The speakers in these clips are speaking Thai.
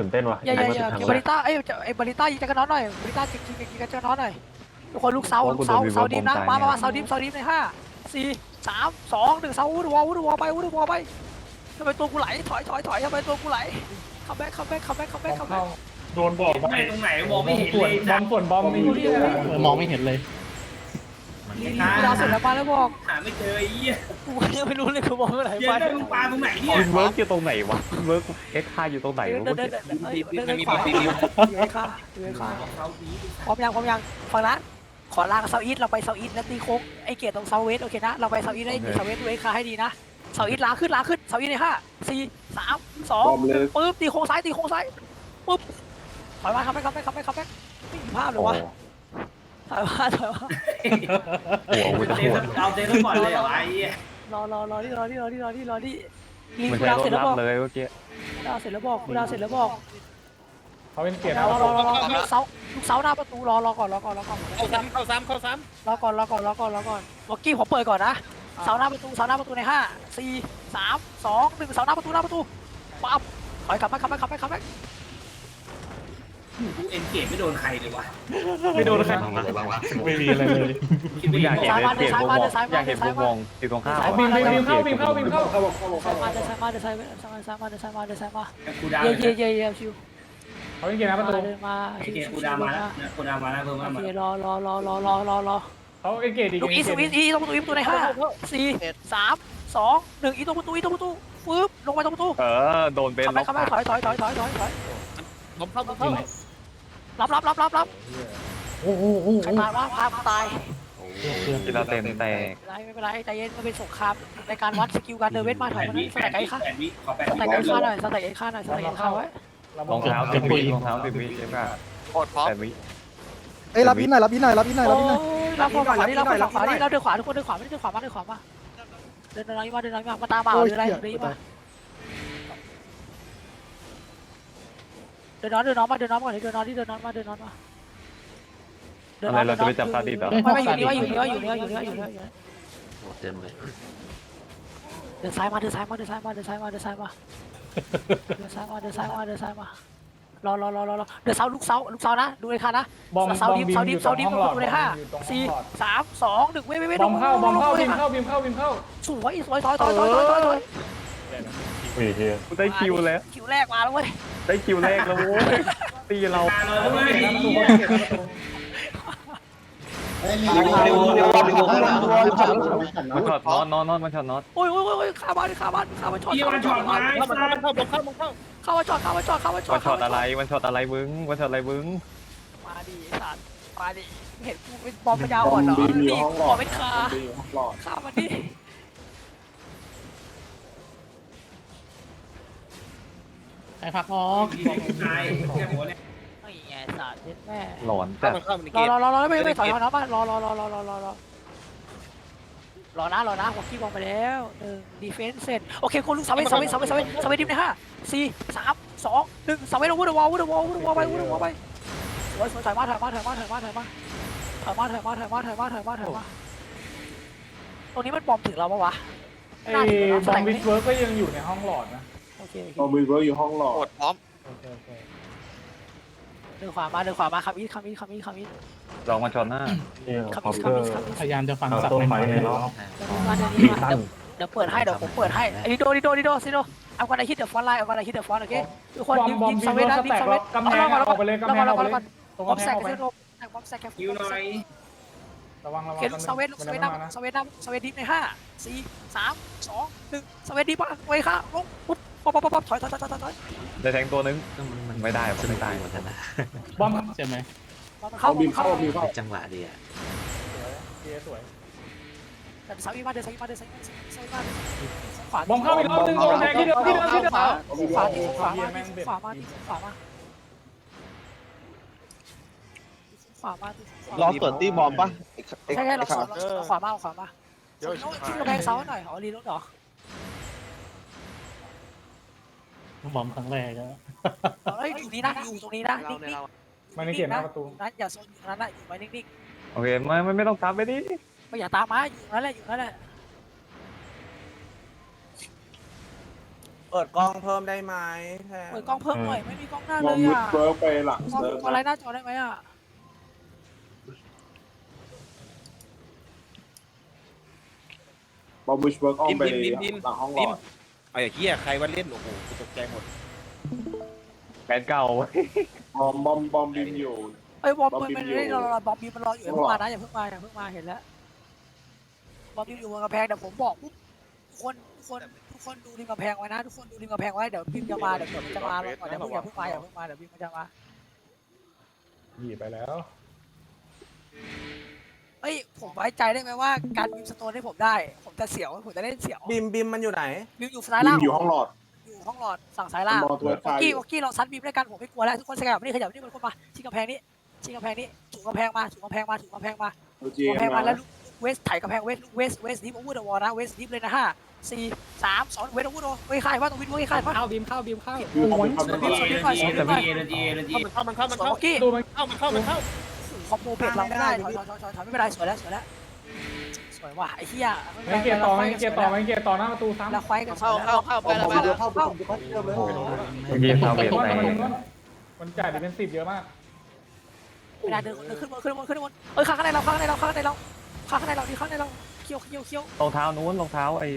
ตื่นเต้นว่ะอย่าอย่าอย่าทางเก็บบาริต้าเอ้ยไอ้บาริต้ายิงจักรน็อตหน่อยบาริต้ายิงยิงยิงจักรน็อตหน่อยทุกคนลูกเสาลูกเสาเสาดิมนะมามามาเสาดิมเสาดิมในห้าสี่สามสองหนึ่งเสาวุ้ดวอลวุ้ดวอลไปวุ้ดวอลไปทำไมตัวกูไหลถอยถอยถอยทำไมตัวกูไหลคัมแบ็คคัมแบ็คคัมแบ็คคัมแบ็คคัมแบ็คโดนบอกไม่ตรงไหนมองไม่เห็นส่เลวนยบอมส่วนบอมมีอยู่ที่ไหนเออมองไม่เห็นเลยลี กูดาวเสร็จแล้วมาแล้วบอกหาไม่เจอไอ้เหี้ยกูยังไม่รู้เลยกูมองเมื่อไหร่เย็นมาได้มึงปลาตรงไหนเนี่ยวินเวิร์กอยู่ตรงไหนวะวินเวิร์กเอ็กซ์คาอยู่ตรงไหนเดินวะเดินเมื่อเดินกี้เดินเดินขวาอยู่ข้างอยู่ข้างเขาผีพร้อมยังพร้อมยังฟังนะขอลากเซาอีทเราไปเซาอีทแล้วตีโค้งไอเกียรตรงเซาเวสโอเคนะเราไปเซาอีทได้ตีเซาเวสดูไอ้คาให้ดีนะเซาอีทล้าขึ้นล้าขึ้นเซาอีทในห้าสี่สามสองปึ๊บตีโค้งซ้ายตีโค้งซ้ายปึ๊บถอยมาคัมแบ็คคัมแบ็คคัมแบ็คคัมแบ็คไม่มีภาพเลโอ้ยวะโห ถอยมาถอยมาหัวกูจะเตปวดเอาเตะก่อนเลยเหรอไอ้เหี้ยรอรอรอที่รอที่รอที่รอที่รอที่ลีมันกูใช้ดาวรเสร็ถจแล้วรับบอกเลยเมื่อกี้กูดาวเสร็จแล้วบอกกูดาวเสร็จแล้วบอกเขาเป็นเกียรติรนะอรอรอรอลูกเสาลูกเสาหน้าประตูรอรอก่อนรอก่อนรอก่อนเข้าซ้ำเข้าซ้ำเข้าซ้รอก่อนรอก่อนรอก่อนรอก่อนบอกกี้ผมเปิดก่อนนะเสาหน้าประตูเสาหน้าประตูในห้าสี่สามสองหนึ่งเสาหน้าประตูหน้าประตูปั๊บถอยกลับมาคัมแบ็คคัมแบ็คคัมแบ็คกูเอ็นเกตไม่โดนใครเลยวะไม่โดนใครำไม่มีอะไรเลยคิดไม่อยากดีเห็นเปลี่ยนมุมมองอยากเห็นมุมมองอยู่ตรงข้ามเอาบินไปบินเข้าบินเข้าบินเข้าซ้ายมาเดินซ้ายมาเดินซ้ายมาเดินซ้ายมาเดินซ้ายมาเดินซ้ายมากูดาวเย่เย่เย่เย่ชิวเขาเป็นเกียรตินะประตูเดินมาเอ็ชินวเกตชิวกูชิดาววมาแล้วมากูดาวมาแล้วเพิ่มโอมาเครอรอรอรอรอรอรอเขาเป็นเกียรติอีกลูกอีสุอีอีตรงประตูอีประตูในห้าสี่สามสองหนึ่งอีตรงประตูอีตรงประตูปึ๊บลงไปตรงประตูเออโดนเป็นคัมล็แบ็อคกคัมแบ็คถอยถอยถอยถอยถอยถอยผมเข้าผมเข้า รับรับรับรับรับโอ้โหใครมาว่าพากูตายกีฬาเต็มแตกไม่เป็นไรไม่เป็นไรใจเย็นมันเป็นสงครามในการวัดสกิลการเดินเวทมาถอยแปมาดวิสแต็กไอ้ข้าแปดวิขอแปดสวิแต็กไอ้ข้าหน่อยสแต็กไอ้ข้าหน่อยสแต็กไอ้ข้าไว้รองเท้าติดวิรองเท้าติดวิใช่ป่ะโคตรพร้อมแต่วิเอ้ยรับยินหน่อยรับยินหน่อยรับยินหน่อยโอ้รับยินหน่อยยเราฝั่งขวานี่เราฝั่งขวานี่เราเดินขวาทุกคนเดินขวาไม่ได้เดินขวามาเดินขวามาเดินน้อยมาเดินน้อยมามาตามมาเดินอะไรเดินมา ดินน้อยเดินน้อยมาเดินน้อยก่อนเดินน้อยที่เดินน้อยมาเดินน้อยมาอะไรเราจะไปจับซาดิสเหรอไม่ไม่อยู่นี่ว่าอยู่นี่ว่าอยู่นี่ว่าอยู่นี่ว่าอยู่นี่ว่าอยู่นี่เต็มเลยเดินซ้ายมาเดินซ้ายมาเดินซ้ายมาเดินซ้ายมาเดินซ้ายมาเดินซ้ายมาเดินซ้ายมาเดินซ้ายมารอรอรอรอรอเดินเสาลูกเสาลูกเสานะดูเลยค่ะนะบอมเสาบอมดิฟบินเสาดิอฟยู่ตรเสางดิฟห้องหลอดดูเลยห้าอยู่ตรงห้สี่องหลอดสามสองหนึ่งเว้ยเว้ยเว้ยบอมเข้าบอมเข้าบินเข้าบินเข้าบินเข้าสวยสวยถอยถอยถอยถอยถอย ถอยอุ้ยเฮียกูได้คิวแล้ว คิวแรกมาแล้วเว้ยได้คิวแรกแล้วโว้ยตีเราตาเราด้วยมันช็อตนอนนอนนอนมันช็อตนอนโอ้ยโอ้ยโอ้ยข้าบ้านข้าบ้านข้าบ้านช็อตพี่มันช็อตมาไอ้เข้าสัมันสเข้าผมเข้าผมเข้าข้าบ้านช็อตข้าบ้านช็อตข้าบ้านช็อมัตนช็อตอะไรมันช็อตอะไรมึงมันช็อตอะไรมึงมาดิสัตว์มาดิเห็นกูเป็นบอมพยาอ่อนเหรอนี่ขอเป็นคาข้ามันดิ พักออกตายแค่หัวเนี่ยไอ้แง่สัตว์เด็ดแม่หลอนเข้าจัดมันเข้ามันรเกอมรอรอรอไม่ไม่ถอยน้องมารอรอรอรอรอรอรอรอนะรอนะวอกกี้บอลไปแล้วหนึ่งดีเฟนส์เสร็จโอเคคนลูกสาวเวสาวเวสาวเวสาวเวสาวเวดิฟในห้าสี่สามสองหนึ่งสาวเวสวูดวอลวูดวอลวูดวอลไปวูดวอลไปสวยสวยถอยมาถอยมาถอยมาถอยมาถอยมาถอยมาถอยมาถอยมาถอยมาถอยมาถอยมาตรงนี้มันบอมถึงเราปะวะไอ้บอมวิสเวิร์กก็ยังอยู่ในห้องหลอดนะ โอเคโอเคบอมบิเวิร์กอยู่ห้องหลอโคดตรพร้อมโอเคโอเคเดินขวามาเดินขวามาคัมอีทคัมอีทคัมอีทคัมอีทลองมาช็อตหน้า เนี่ยคัมคออีปทเตคัอมอีร์ทคัมอีทพยายามจะฟังเอาสับต้นใหไม้ม่ในล้อเดินมาเดินนี้มาเดี๋ยวเดี๋ยวเปิดให้เดี๋ยวผมเปิดให้ไอ้ดิโดดิโดดิโดซิโดเอากันไอ้ฮิตเดอะฟอนไลน์เอากันไอ้ฮิตเดอะฟอนโอเคทุกคนบอมยิงบอมยิงบิสนวิตรนะถยิงแตกสวิตกำแพงออกไปเลยกำแพงออกไปเลยตรงบอมกำแพแซงกออกไปกันบอมแซกกันคิวหน่อยระวังระวังเห็นสวิตสวิตนะสวิตนะสวิตดิฟในห้าสี่สามสองหนึ่งสวิตดิฟป่ะไว้ค่ะลงปุ๊บ ป๊อปป๊อปป๊อปถอยถอยถอยถอยถอยได้แทงตัวนึงไม่ได้ไม่ได้บอมใช่ไหมเข้าบินเข้าบินเข้าจังหวะดีอะเกียร์สวย เดินสวิตมาเดินสวิตมาเดินสวิตมาสวิตมาขวาบอมเข้าไปรอบนึงกำแพงที่เดิมที่เดิมที่เดิมขวาขวาที่ขวามาขวามาขวามาขวามารอเปิดตีบอมปะไอ้ไอ้ใช่ใช่เราไอ้ขขาวาขวามาขวามาที่กระแพงเสาหน่อยอ๋อรีรถเหรอ บอมครั้งแรกอะเฮ้ยอยู่นี่นะอยู่ตรงนี้นะนิ่งมันในเกียร์หน้าประตู ๆนะอย่าโซนอยู่นั้นนะอยู่ไว้นิ่งโอเคไม่ไม่ไม่ต้องทับไปดิๆไม่อย่าตามมาอยู่นั่นแหละอยู่นั่นแหละเอปิดกล้องเพิ่มได้ไหมแทนเปิดกล้องเพิ่มหน่อยไม่มีกล้องหน้าบเลอมยวิดอะเวิร์กไปหลังกล้องเซิร์ฟอะไรหน้าจอได้ไหมอะบอมวิดเวิร์กออมไปดิมดิมดิมหลังห้องหลอด ไอ้เหี้ยใครว่าเล่นโอ้โหกูตกใจหมดแผนเก่า บอมบอมบอมบินอยู่เอ้ยบอมบอมมันบินมันอยู่ไม่ได้รอรอบอมบีมันรออยู่อย่าเพิ่งมานะอย่าเพิ่งมาอย่าเพิ่งมาเห็นแล้วบอมบีอยู่บนกระแพงเดี๋ยวผมบอกปุ๊บทุกคนทุกคนทุกคนดูริมกระแพงไว้นะทุกคนดูริมกระแพงไว้เดี๋ยวบิมจะมาเดี๋ยวเดี๋ยวมันจะมาลงก่อนอย่าเพิ่งอย่าเพิ่งมาอย่าเพิ่งมาเดี๋ยวบิมมันจะมา หยีไปแล้วเอ้ยผมไว้ใจได้ไหมว่าการบิมสโตนให้ผมได้ ผมจะเสียวผมจะเล่นเสียวบิมบิมมันอยู่ไหน บิมอยู่ซ้ายบิล่านงอยู่ห้องหลอดอยู่ห้องหลอดฝั่งซ้ายล่างมองตัวไฟวอกกี้วอกกี้ลองซัดบีมด้วยกันผมไม่กลัวแล้วทุกคนขยับนี่ขยับนี่มันคนมาชิงกำแพงนี้ชิงกำแพงนี้ถูกกำแพงมาถูกกำแพงมาถูกกำแพงมาตัวจีถูกกำแพงมามาแล้วเวสถ่ายกำแพงเวสเวสเวสดิฟโอเวอร์เดอะวอลนะเวสดิฟเลยนะห้าสี่สามสองเวสโอเวอร์โดเว้ยค่ายว่าตรงวินเว้ยค่ายว่าเข้าบีมเข้าบีมเข้าอยู่ห้องเอเนจีเอเนจีเอเนจีเอเนจีเอเนจีเข้ามันเข้ามันสองเข้าวอกกี้ดูมันเข้ามันเข้ามันเข้า คอมโบเบรกเราไม่ได้ถอยถอยถอยถอยถอยไม่เป็นไรสวยแล้วสวยแล้วสวยว่ะไอ้เหี้ยไม่เกียร์ต่อไม่เกียร์ต่อไม่เกียร์ต่อหน้าประตูซ้ำแล้วควายกันเข้าเข้าเข้าไปแล้วไปแล้วเข้าไปตรงจุดเดิมเลยเมื่อกี้ซาเวตมันแตกมันมันจ่ายดิเป็นสิบเยอะมากไม่ได้เดินเดินขึ้นบนขึ้นบนขึ้นบนเอ้ยข้างในเราข้างในเราข้างในเราข้างในเราดิข้างในเราเคี้ยวเคี้ยวเคี้ยวรองเท้านู้นรองเท้าไอ้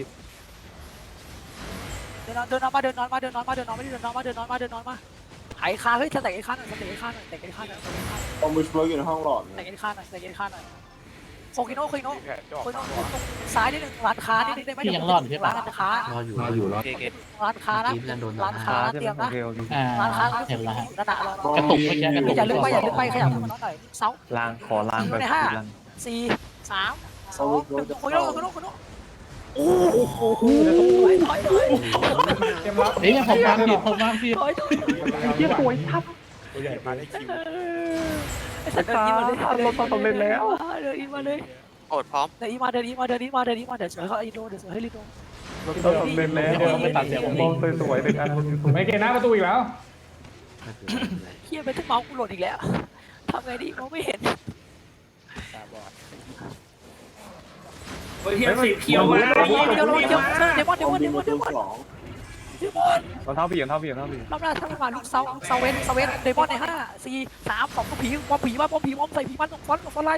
เดินเดินนอนมาเดินนอนมาเดินนอนมาเดินนอนมาเดินนอนมาเดินนอนมาเดินนอนมา ไอ้คาเฮ้ยจะแต่งไอ้คาหน่อยจะแต่งไอ้คาหน่อยแต่งไอ้คาหน่อยแต่งไอ้คาบอมวิดเวิร์กอยู่ในห้องหลอดแต่งไอ้คาหน่อยแต่งไอ้คาหน่อยโคกิโนะโคกิโนะโคกิโนะตรงซ้ายนิดนึงร้านค้านิดนึงได้ไหมร้านค้ารออยู่รออยู่รอโอเคโอเคร้านค้านะบีมยังโดนร้านค้าขานะใช่เตไหมรียมโอนะเคโอเคอ่าร้านค้าเห็นแล้วฮะนั่นน่ะรอกระตุกเมื่อกี้กระตุกอย่าลึกไปอย่าลึกไปขยับขึ้นมาหน่อยเสาลางขอลางแบบลางสี่สามสองหนึ่งโคกิโนะโคกิโนะโคกิโน เกมรับเฮ้ยผมวางผิดผมวางผิดถอยถอยเกียสวยทับตัวใหญ่มาได้คิวไอ้สัตว์เดินอีมาเรถต้องเล่นแล้วเดินอีมาเลยโอดพร้อมเดินอีมาเดินอีมาเดินอีมาเดินอีมาเดี๋ยวเสือเขาไอโดเดี๋ยวเสือให้ลิโดรถต้องเล่นแล้วเดี๋ยวไปตัดเสียงผมมองสวยๆเป็นอันไม่เกียร์หน้าประตูอีกแล้วเฮียไปถึงเมาส์กูหล่นอีกแล้วทำไงดีมองไม่เห็น เฮ้ยเทียสีเขียวมาเดี๋ยวเราเดี๋ยวเดี๋ยวเดมอนเดมอนเดมอนเดมอนสองเดมอนรองเท้าพี่รองเท้าพี่รองเท้าพี่รอบหน้าถ้ามันมาลูกเซาเซาเวนเซาเวนเดมอนในห้าสี่สามสองก็ผีวอมผีว่าวอผีวอมใส่ผีมันฟอนฟอนไล่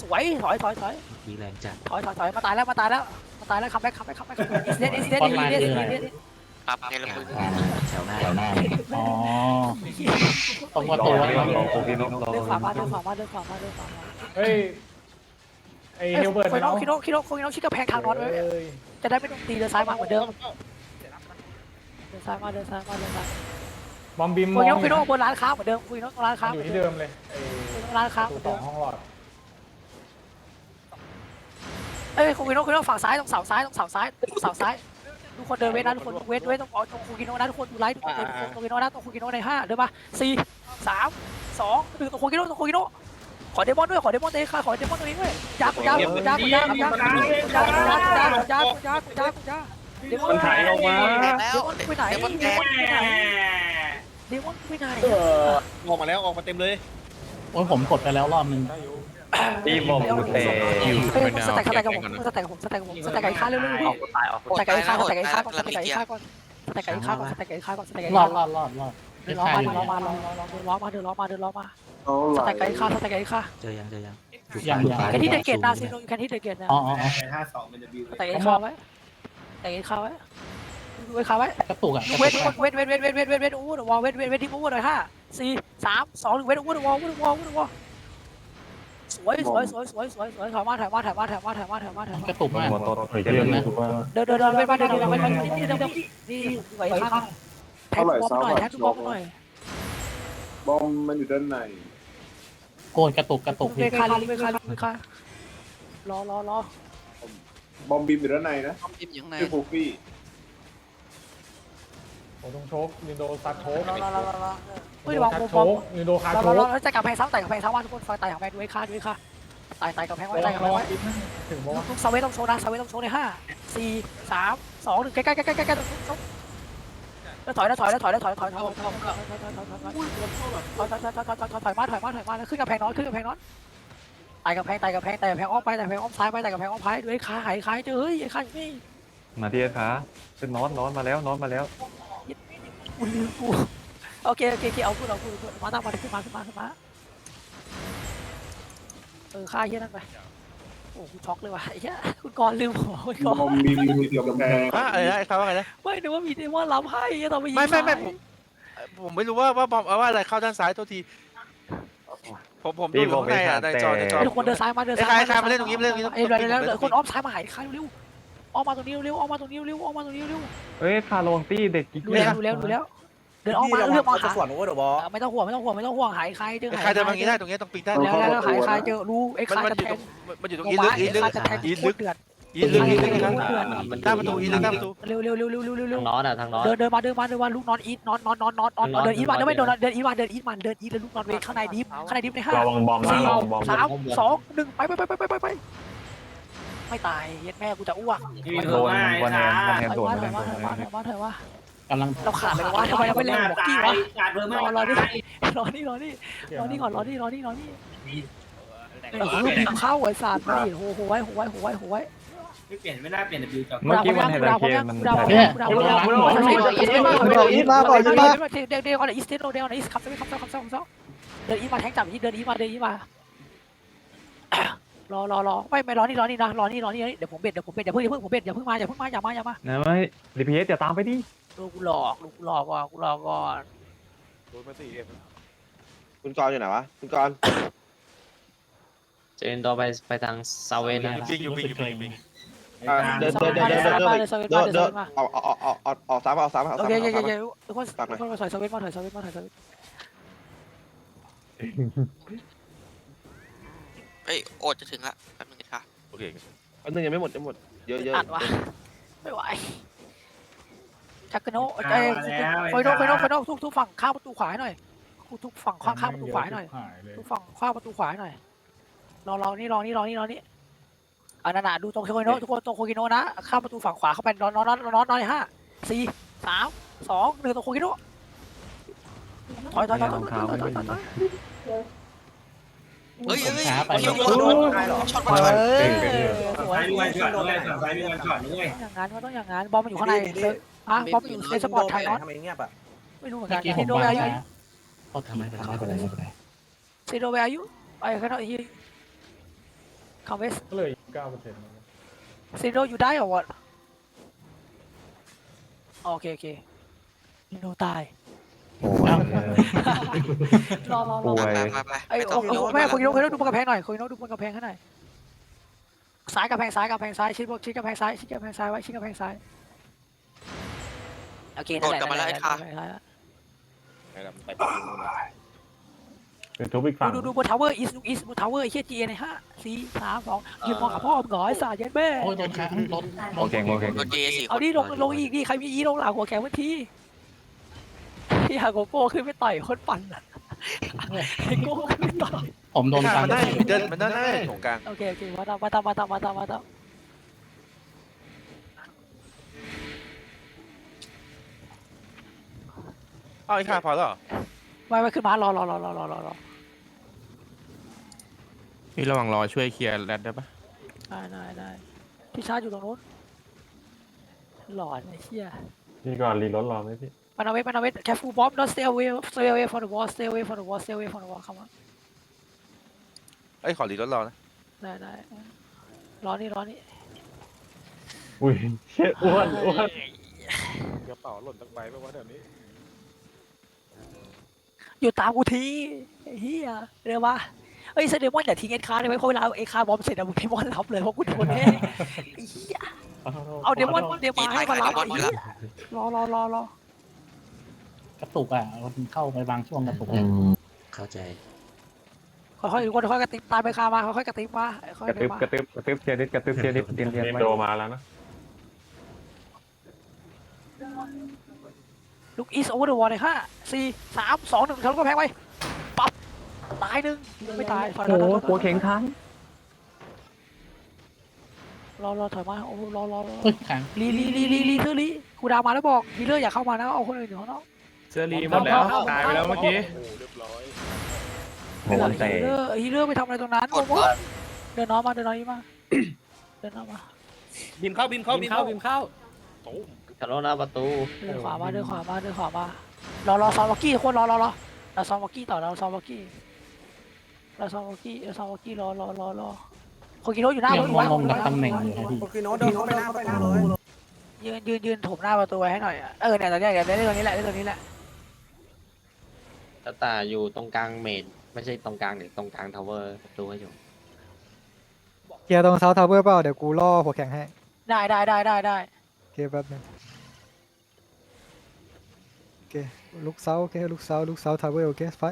สวยถอยถอยถอยมีแรงจัดถอยถอยถอยมาตายแล้วมาตายแล้วมาตายแล้วคัมแบ็คคัมแบ็คคัมแบ็คอินเดนอินเดนอินเดนอินเดนครับเทเลมือแถวหน้าแถวหน้าอ๋อตรงประตูรอแล้วรอโอเคน้องรอเดินขวามาเดินขวามาเดินขวามาเดินขวามาเฮ้ย อเฮลเบิร์ตคิโนเนาะคิโนคิโนคิโนชิดกระแพงทางนอนไว้เอ้ยจะได้ไม่ต้องตีเดินซ้ายมาเหมือนเดิมเดินซ้ายมาเดินซ้ายมาเดินซ้ายบอมบิมมคุองยอน้องคุยน้ยู่องบนร้านค้าเหมือนเดิมคุยน้องตรงร้านค้าเหอมือยู่นที่เดิเดิมมเลยไอคุยน้องร้านค้าปเหระมืตูอนสเดิมองห้องหลอดเอ้ยคุยน้องคุยน้องฝั่งซ้ายตรงเสาซ้ายตรงเสาซ้ายตรงเสาซ้ายทุกคนเดินเว้นนะทุกคนเว้นเว้นตรงตรงคุยน้องนะทุกคนดูไลฟ์ทุกคนเดินตรงคุยน้องนะตรงคุยน้องในห้าเดินมาสี่สามสองหนึ่งตรงคุยน้องตรงคุยน้อง ขอเดมอนด้วยขอเดมอนเตะค่ะขอเดมอนตรงนี้ด้วยยากยากยากยากยากยากยากยากยากยากยากยากเดมอนมันถ่ายออกมาเดมอนไปไหนเดมอนไปไหนเดมอนไปไหนออกมาแล้วออกมาเต็มเลยโอ้ยผมกดไปแล้วรอบนึงตีบอมกูเตะเฮ้ยสแต็กสแต็กกับผมสแต็กกับผมสแต็กกับผมสแต็กไก่ข้าเร็วๆพี่สแต็กไก่ข้าสแต็กไก่ข้าก่อนสแต็กไก่ข้าก่อนสแต็กไก่ข้าก่อนสแต็กไก่ข้าก่อนสแต็กไก่รอข้าดรอดรอดรอดเดินล้อมาเดินล้อมาเดินล้อมาเดินล้อมาเดินล้อมา เสลแต็กไกด์ค่าสแต็กไกด์ค่าเจอยังเจอยังยังยัง แคนที่เดอะเกตนาซีนนแคนที่เดอะเกตนะอ๋ออ๋ออ๋อห้าสองมันจะบิวสแต็กไกด์ค่าไว้สแต็กไกด์ค่าไว้ไว้ค่าไว้กระตุกอะกระเวทตุกเวทเวทเวทเวทเวทเวทเวทอู้หนูวอลเวทเวทเวทที่อู้หน่อยห้าสี่สามสองหนึ่งเวทอู้หวอลอู้หนูวอลอู้หนูวอลสวยสวยสวยสวยสวยสวยถอยมาถอยมาถอยมาถอยมาถอยมาถอยมาถอยมากระตุกมากเรื่องนะเดินเดินเดินเวทมาเดินเดินเวทมานี่นี่นี่นี่ไหวข้างแท็กบเมหน่อยแท็กบเมหน่อย บอมมันอยู่ด้านในโกนกระตุกกระตุกเวคาลีเวคาลีเวคารอรอรอบอมบิมอยู่ด้านในนะจิ้มยังไงชื่อฟูฟี่ผมต้องโชกนินโดซัดโชกรอรอรอรอเฮ้ยนินวางโดซัดบอมโชบอมกนินโดคารอโชรอกรอแล้วจะกำแพงซ้ำแต่กำแพงซ้ำว่าทุกคนฟังไต่ของแพงด้วยค่าด้วยค่ะไต่ไต่กำแพงไว้ไต่กำแพงไว้ถึงบอกว่าทุกสวิตต้องโชว์นะสวิตต้องโชว์ในห้าสี่สามสองหนึ่งใกล้ใกล้ใกล้ใกล้ใกล้ แล้วถอยแล้วถอยแล้วถอยแล้วถอยถอยถอยถอยถอยถอยถอยถอยถอยถอยถอยถอยถอยถอยถอยถอยถอยถอยถอยมาถอยมาถอยมาแล้วขึ้นกำแพงน้อยขึ้นกำแพงน้อยไต่กำแพงไต่กำแพงไต่กำแพงอ้อมไปไต่กำแพงอ้อมซ้ายไปไต่กำแพงอ้อมซ้ายด้วยขาหายขาเจอเฮ้ยขาอยู่นี่มาที่เอสขาเป็นนอนนอนมาแล้วนอนมาแล้วกูลืมกูโอเคโอเคโอเคเอาพูดเอาพูดเอาพูดมาตั้งมาขึ้นมาขึ้นมาขึ้นมาเออฆ่าไอ้เฮียนั่นไป โอ้กูช็อกเลยว่ะไอ้เหี้ยคุณกรณ์ลืมหัวคุณกรณ์อะอะไรนะไอ้เขาว่าไงนะ ไม่นึกว่ามีเดมอนรับให้ตอนไปยิงไม่ไม่ไม่ซ้ายผมผมไม่รู้ว่าว่าบอมเอาว่าอะไรเข้าด้านซ้ายโทษที ผมผมดูอยู่ข้างในอะในจอในจอ ไอ้ทุกคนเดินซ้ายมาเดินไอ้ซ้ายใครใครมาเล่นตรงนี้มาเล่นตรงนี้ไอ้เร็วเร็วตรงนี้เร็วคนอ้อมซ้ายมาหายใครเร็วออกมาตรงนี้เร็วออกมาตรงนี้เร็วออกมาตรงนี้เร็วเอ้ยคาโลงตี้เด็กกิ๊กดูเนี่แล้ยวดูแล้วดูแล้ว เดินออกมาพี่เลือกมาจะหาสวนโอเวอร์เดอะบอลไม่ต้องห่วงไม่ต้องห่วงไม่ต้องห่วงหายใครเจอไอ้หายใครเดินมาอย่างนี้ได้ตรงนี้ต้องปิงได้แล้วแล้วหายใครเจอรู้ไอ้มันใครมันจะอยู่แทตรงงมันอยู่ตรงโอ้อีมาลึกอีไอ้ลึกใครจะแทงอีโคลึตกรเดือดอีลึกอีลึกนะครับหน้าประตูอีลึกหน้าประตูเร็วเร็วเร็วเร็วเร็วเร็วเร็วทางนอนอะทางนอนเดินเดินมาเดินมาเดินมาลูกนอนอีทนอนนอนนอนนอนนอนเดินอีทมาเดินไม่โดนเดินอีทมาเดินอีทมาเดินอีทแล้วลูกนอนเวข้างในดิฟข้างในดิฟในห้าระวังบอมนะสี่ระวังบอมสามสองหนึ่งไปไปไปไปไปไปไปไม่ตายเย็ดแม่กูจะอ้วกพี่มีโดเธอนว่าไอ้วันแฮขานวันแฮนถอยโดนว่าวันถแฮอยนโดว่านถอยว่าถอยว่า กำลังเราขาดเลยวะทำไมเราไม่เล่นบอกกี้วะการเพิ่มรอรอนี่รอนี่รอนี่รอนี่ก่อนรอนี่รอนี่รอนี่เออบินเข้าไอ้สัตว์มาดิโหโหไว้โหไว้โหไว้โหไว้ไม่เปลี่ยนไม่น่าเปลี่ยนบิวจบเมื่อกี้วันแฮนเคนมันดาวถ่ายดาวดาวดาวดาวดาวดาวอีทมาก่อนอีทมาเดี๋ยวเดี๋ยวก่อนอีสเตโนเดี๋ยวก่อนอีสคับเซคับเซคับเซคับเซเดินอีมาแทงจับอีเดินอีมาเดินอีมารอรอรอไม่ไม่รอนี่รอนี่นะรอนี่รอนี่เดี๋ยวผมเบ็ดเดี๋ยวผมเบ็ดอย่าเพิ่งอย่าเพิ่งผมเบ็ดอย่าเพิ่งมาอย่าเพิ่งมาอย่ามาอย่ามานะไม่รีพีเอสอย่าตามไปดิ ลูกกูหลอกลูกกูหลอกก่อนกูหลอกก่อนคุณกรณ์อยู่ไหนวะ คุณกรณ์เจนต่อไปไปทางซาเวนนะปิงอยู่ปิงอยู่ปิงอยู่ปิงอะเดินเดินเดินเดินเดินเดินเดินเดินเดินเดิเดินนมาออกออกออกออกออกสามออกสามออกโอสามเคอโออกเคสามโอเคทุกคนทุกคนมาถอยสวิตมาถอยสวิตมาถอยสวิตเอ้ยโอดจะถึงละแป๊บนึงค่ะโอเค อันนึงยังไม่หมดยังหมด เยอะเยอะอัดวะไม่ไหว ชักกโนเอ้ยไฟโนไฟโนไฟโนทุกทุกฝั่งข้างประตูขวาหน่อยทุกฝั่งข้างข้าประตูขวาหน่อย ทุกฝั่งข้างประตูขวาหน่อยรอรอนี่รอนี่รอนี่รอนี่อันนั้นอะดูตรงโคกิโนะทุกคนตรงโคกิโนะนะข้ามประตูฝั่งขวาเข้าไปนอนนอนนอนนอนนอนห้าสี่สามสองหนึ่งตรงโคกิโนะถอยถอยถอยถอยถอยถอยเฮ้ยเฮ้ยช็อตมาช็อต ไว้ซ้ายมีวันช็อตด้วยฝั่งซ้ายมีวันช็อตด้วยอย่างนั้นมันต้องอย่างนั้นบอลมันอยู่ข้างในฮะบอลมันอยู่ในสปอร์ตไทยนอตทำไมเงียบอะไม่รู้เหมือนกัอนกี้ผซิมโดวาแวร์ยูช้าเขาทำไมเป็นไรไม่เป็นไรไม่เป็นไรซิโดแวร์ยูไปข้างนอกอีกคอมเวสก็เลยเก้าเปอร์เซ็นต์ซิโดอยู่ได้เหรอวะโอเคโอเคซิโดตายโอ้ยรอรอรป่อไปไปไอ้ไม่ต้โอ้แม่คุยโน้คุยโน้ดูบนกระแพงหน่อยคุยโน้ดูบนกระแพงให้หน่อย ซ้ายกระแพงซ้ายกระแพงซ้ายชิดบนชิดกระแพงซ้ายชิดกระแพงซ้ายไว้ชิดกระแพงซ้ายโอเคนั่นแหละนั่นแหละนั่นแหละเป็นทุบอีกฝั่งดูดูดูบนทาวเวอร์อีสต์อีสต์บนทาวเวอร์ไอ้เฮียจีในห้าสี่สามสองยืนมองหาพ่อมึงเหรอไอ้สาเย็นแม่โอ้ยโดนค้างรถโอเคโอเคโดนเจสี่คเอานดิลงลงอีกดิใครมีอีลงหลังหัวแข็งเมื่อทีที่หาโกโก้ขึ้นไปต่อยคนปั่นอะไอ้โก้ขึ้นไปต่อย ผมโดนกลางมันได้มันได้มันได้ของกลางโอเคโอเควาตอาวัดเาวัดเาวัดอาวัดเอาเอาไอ้ข้าพอแล้วอไว้ไว้ขึ้นมารอรอรอรอรอรอรอนี่ระหว่างรอช่วยเคลียร์แรดได้ปะได้ได้ได้พี่ชาร์จอยู่ตรงนู้นหลอนไอ้เหี้ยนี่ก่อนรีรถรอไหมพี่ มันเอาไว้มันเอาไว้แคฟูบอมดอสเซลเวฟเซลเวฟฟอร์ดวอลเซลเวฟฟอร์ดวอลเซลเวฟฟอร์ดวอลคำว่า ไอ้ยขอรีรถรอนะได้ได้รอนี่รอนี่อุ้ยเชี่ยอ้วนอ้วนกระเป๋าหล่นตั้งใบไปว่าเดี๋ยวนี้อยู่ตามกูทีไอ้เฮียเรียกว่าเอ้ยเซเดมอนอย่าทิ้งเอ็นคาร์ได้ไหมเพราะเวลาเอ็นคาร์บอมเสร็จอะมึงเดมอนรับเลยเพราะกูโดนแน่ไอ้เหี้ยเอาเดมอนเดมอนให้มารับไอ้เหี้ยรอรอรอรอกระตุกอะมันเข้าไปบางช่วงกระตุก เข้าใจ ค่อยๆทุกคนค่อยๆกระติบตามไปคามาค่อยๆกระติบมาค่อยกระๆตึเดิบนมากระตึบกระตึบเทียนิดกระตึบเทียนิดเตียนเทียนไว้โดมาแล้วนะลูกอีสโอเวอร์เดอะวอลเลยห้าสี่สามสองหนึ่งเขาก็แพงไปปั๊บตายหนึ่งไม่ตายถอยโอ้ถอยโหถอยหัวเข็งทันรอรอถอยมาโอ้รอรอรอเฮ้ยค้างลีลีลีลีลีเธอลีกูดาวมาแล้วบอกฮีเลอร์อย่าเข้ามานะเอาคนอื่นอยู่ข้างนอกเจอรีหมดแล้ว ตายไปแล้วเมื่อกี้ โอ้โห แต่ฮีเลอร์ฮีเลอร์ไปทำอะไรตรงนั้นกดโอ้บโหอลเดินน้องมาเดินน้องมาเดินน้องมาบิมเข้าบิมเข้าบิมเข้าบิมเข้าตุ้มชาโลหน้าประตูเดินขวามาเดินขวามาเดินขวามารอรอซอมวอกกี้คนรอรอรอเราซอมวอกกี้ต่อเราซอมวอกกี้เราซอมวอกกี้เราซอมวอกกี้รอรอรอรอโคกิโนอยู่หน้ารยัถงไว้งงกับตำแหน่งอยู่ครับพี่โอเคโน้ตเดินเข้าไปหน้าประตูเลยยืนยืนยืนถมหน้าประตูไว้ให้หน่อยอะเออเนี่ยตอนเนี้ยเดี๋ยวได้ตรงนี้แหละได้ตรงนี้แหละตาตาอยู่ตรงกลางเมด ไม่ใช่ตรงกลางเดี๋ยวตรงกลางทาวเวอร์ดูให้อยู่เคลียร์ตรงเซาทาวเวอร์เปล่าเดี๋ยวกูล่อหัวแข็งให้ได้ได้ได้ได้ได้โอเคแป๊บนึงโอเคลุกเซาโอเคลุกเซาลุกเซาทาวเวอร์โอเคไฟ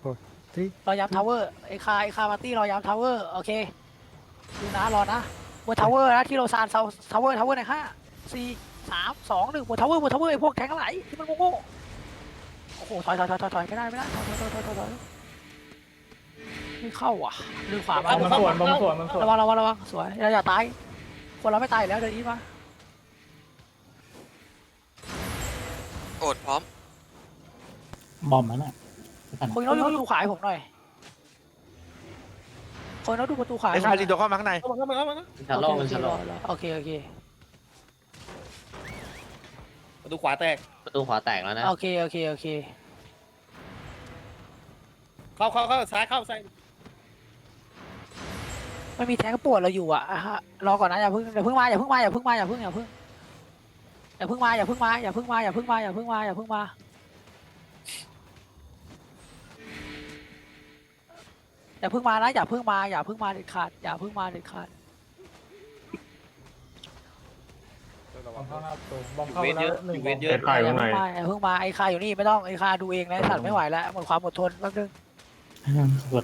โอ้ทรี รอย้ำทาวเวอร์ไอคาไอคามาร์ตี้รอย้ำทาวเวอร์โอเคดูนะรอนะบนทาวเวอร์นะที่เราซานเซาทาวเวอร์ทาวเวอร์ในห้าสี่สามสองหนึ่งบนทาวเวอร์บนทาวเวอร์ไอพวกแทงไหลที่มันโง่ๆโอ้โหถอยถอยถอยถอยถอยไม่ได้ไม่ได้ถอยถอยถอยถอยถอย ไม่เข้าอะลืมขวามามันสวนมันสวนมันสวนระวังระวังระวังสวยเราอย่าตาย คนเราไม่ตายอยู่แล้วเดินอีทมาโอดพร้อม บอมมันอะไม่ทันคนน้องดูประตูขวาให้ผมหน่อยคนน้องดูประตูขวาไอ้ให้ผมคาหน่อยริโดเข้ามาข้างในชาโลมันชาโลโอเคโอเคประตูขวาแตกประตูขวาแตกแล้วนะ โอเคโอเคโอเค เข้าเข้าเข้าซ้ายเข้าซ้าย ไม่มีแทงก็ปวดเราอยู่อะอะฮะรอก่อนนะอย่าเพิ่งอย่าเพิ่งมาอย่าเพิ่งมาอย่าเพิ่งมาอย่าเพิ่งอย่าเพิ่งอย่าเพิ่งมาอย่าเพิ่งมาอย่าเพิ่งมาอย่าเพิ่งมาอย่าเพิ่งมาอย่าเพิ่งมาอย่าเพิ่งมานะอย่าเพิ่งมาอย่าเพิ่งมาเด็ดขาดอย่าเพิ่งมาเด็ดขาดบอมเข้าหน้าประตูบอมเข้าไปแล้วหนึ่งบอมอย่าเพิ่งมาอย่าเพิ่งมาไอ้คาอยู่นี่ไม่ต้องไอ้คาดูเองนะไอ้สัตว์ไม่ไหวแล้วหมดความอดทนแป๊บนึงปวด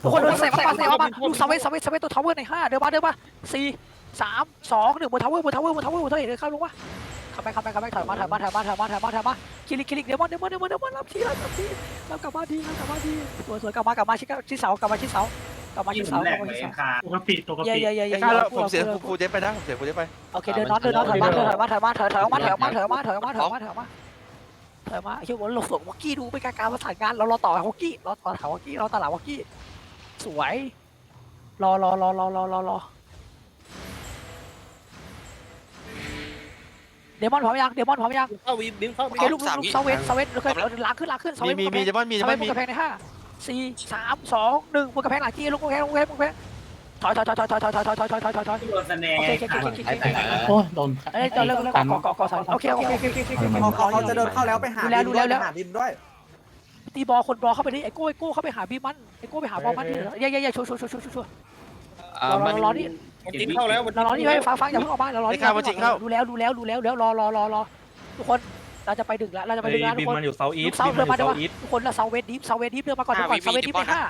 ทุกคนโดนเสกมาเสกมาลูกสวิตสวิตสวิตตัวทาวเวอร์ในห้าเดินมาเดินมาสี่สามสองหนึ่งบนทาวเวอร์บนทาวเวอร์บนทาวเวอร์บนทาวเวอร์เดินเข้าลงวะขับไปขับไปขับไปถอยมาถอยมาถอยมาถอยมาถอยมาถอยมาคิลิกคิลิกเดมอนเดมอนเดมอนเดมอนรับทีรับทีรับกลับมาทีรับกลับมาทีสวยสวยกลับมากลับมาชิชิเสากลับมาชิเสากลับมาชิที่ผเสามแหลกลับกมาเลชิยเสาค่ะปกติปกเย่ติเย่เย่ไอ้เย่คาแล้วผมเสียฟูเจนไปนะผมเสียฟูเจนไปโอเคเดินน็อตเดินน็อตถอยมาถอยมาถอยมาถอยถอยออกมาถอยออกมาถอยออกมาถอยออกมาถอยออกมาถอยออกมา ถอยมาเชื่อผมหลบสวนวอกกี้ดูเป็นการการประสานงานเราเราต่อวอกกี้เราต่อถาวอกกี้เราตลาดวอกกี้สวยรอรอรอรอรอรอรอเดมอนพร้อมยังเดมอนพร้อมยังเข้าวิมบิมเข้าโอเคลูกลูกลูกเซเวนเซเวนแล้วก็ล้างขึ้นล้างขึ้นเซมีเวนมีมีเดมอนมีเซเดมเวอนนบมีนกระแพงในห้าสี่สามสองหนึ่งบนกระแพงหลังกี้ลูกกระแพงลูกกระแพงลูกกระแพง ถอยถอยถอยถอยถอยถอยถอยถอยถอยถอยถอยที่โดนสแนโอเคร์โอเคโอเคโอเคขายแตกแล้วโอ้ยโดนเอ้ยเดี๋ยวเลิกเลิกก่อก่อก่อสายโอเคโอเคโอเคโอเคโอเคเขาเขาจะเดินเข้าแล้วไปหาดูแล้วบิมดูด้วยแล้วหาบิมด้วยตีบอลคนบอลเข้าไปดิไอ้โก้ไอ้โก้เข้าไปหาบีมันไอ้โก้ไปหาบอลมันดิเย่เย่เย่ชัวชัวชัวชัวชัวอ่ารอรอนี่จิงเข้าแล้วรอนี่ให้ฟังฟังอย่าเพิ่งออกมาเรอนี่ดูแล้วดูแล้วดูแล้วแล้วรอรอรอรอทุกคนเราจะไปดึกแล้วเราจะไปดึกแล้วทุกคนมันอยู่เซาอีสเซาเดินมาเดินมาทุกคนเราเซาเวสดิฟเซาเวสดิฟเดินมาก่อนเดินก่อนเซาเวสดิฟในห้า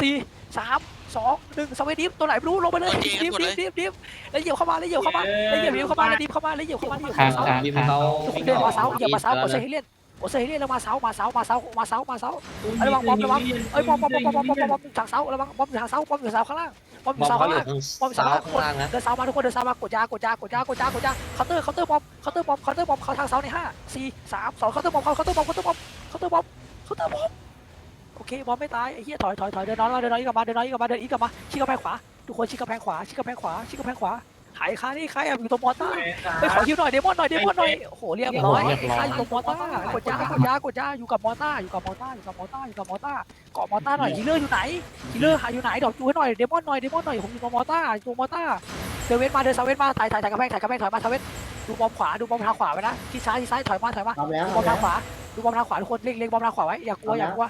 สี่สาม สองหนึ่งเซาเวสดิฟตัวไหนไม่รู้ลงไปเลยดิฟดิฟดิฟดิฟแล้วเหยียบเข้ามาแล้วเหยียบเข้ามาแล้วเหยียบเข้ามาแล้วดิฟเข้ามาแล้วเหยียบเข้ามาแล้วเหยียบข้างเข้ามากลางยิมข้างเขาเดินมาเซาเหยียบมาเซาโอเซเฮเลียนโอเซเฮเลียนแล้วมาเซามาเซามาเซามาเซามาเซาระวังบอมระวังเอ้ยบอมบอมบอมบอมบอมบอมทางเซาระวังบอมอยู่ทางเซาบอมอยู่เซาข้างล่างบอมอบอยู่มเซาเขาข้างอยู่ล่างทางบอมอยู่ซ้าเซายข้างล่างข้างล่างนะเดินเซามมาทุกคนเดินเซามากดยากดยากดยากดยากดยาเคาน์เตอร์เคาน์เตอร์บอมเคาน์เตอร์บอมเคาน์เตอร์บอมเขาทางเซาในห้าสี่สามสองเคาน์เตอร์บอมเคาน์เตอร์บอมเคาน์เตอร์บอมเคาน์เตอร์บอมเคาน์เตอร์บอม โอเคบอมไม่ตายไอ้เหี้ยถอยถอยถอยเดินน้อยเดินน้อยกลับมาเดินน้อยกลับมาเดินอีกกลับมาชี้กระแพงขวาทุกคนชี้กระแพงขวาชี้กระแพงขวาชี้กระแพงขวาหายคานี่ใครอยู่ตรงมอตอร์ไปขอคิวหน่อยเดมอนหน่อยเดมอนหน่อยโอ้โหเรียบร้อยใครอยู่กับมอต้ากดยากดยากดยาอยู่กับมอต้าอยู่กับมอต้าอยู่กับมอต้าอยู่กับมอต้าเกาะมอต้าหน่อยฮีเลอร์อยู่ไหนฮีเลอร์หายอยู่ไหนดอกจูให้หน่อยเดมอนหน่อยเดมอนหน่อยผมอยู่กับมอต้าอยู่มอต้าเดินเว้นมาเดินซาเว้นมาถ่ายถ่ายถ่ายกระแพงถ่ายกระแพงถอยมาซาเว้นดูบอมขวาดูบอมทางขวาไว้นะที่ซ้ายที่ซ้ายถอยมาถอยมาดูบอมทางขวาดูบอมทางขวาทุกคนเล็งเล็งบอมทางขวาไว้อย่ากลัวอย่ากลัว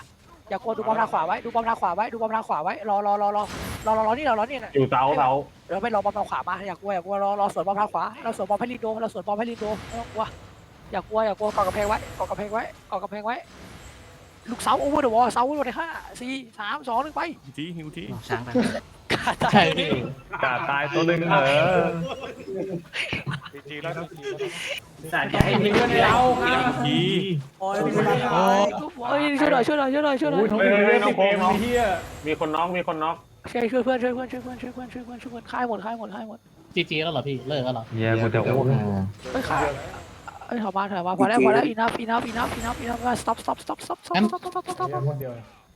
อย่ากลัวดูบอมทางขวาไว้ดูบอมทางขวาไว้ดูบอมทางขวาไว้รอรอรอรอรอรอรอนี่รอรอนี่อยู่เสาเสาเราไม่รอบอลทางขวามาอย่ากลัวอย่ากลัวรอรอสวนบอลทางขวาเราสวนบอลให้ลินโดเราสวนบอลให้ลินโดไม่ต้องกลัวอย่ากลัวอย่ากลัวเกาะกระเพงไว้เกาะกระเพงไว้เกาะกระเพงไว้ ลูกเสาโอเวอร์เดอะวอลเสาโอเวอร์ในห้าสี่สามสองหนึ่งไปทีหิวทีช้างไปขาดใจใช่พี่กาตายตัวหนึ่งเออจีแล้ว สารจะให้มีมีเพื่อนเราค่ะทีโอ้ยมีคนมาโอ้ยช่วยหน่อยช่วยหน่อยช่วยหน่อยช่วยหน่อยโอ้ยทวีเรื่องติดเกมไอ้เหี้ยมีคนน็อกมีคนน็อกช่วยช่วยเพื่อนช่วยเพื่อนช่วยเพื่อนช่วยเพื่อนช่วยเพื่อนช่วยเพื่อนค่ายหมดค่ายหมดค่ายหมดจีจีแล้วเหรอพี่เลิกแล้วเหรอเฮียกูจะอ้วกเฮ้ยค่ายเอ้ยถอยมาถอยมาพอแล้วพอแล้วอีนัฟอีนัฟอีนัฟอีนัฟอีนัฟ stop stop stop stop stop stop stop stop เดี๋ยวคนเดียว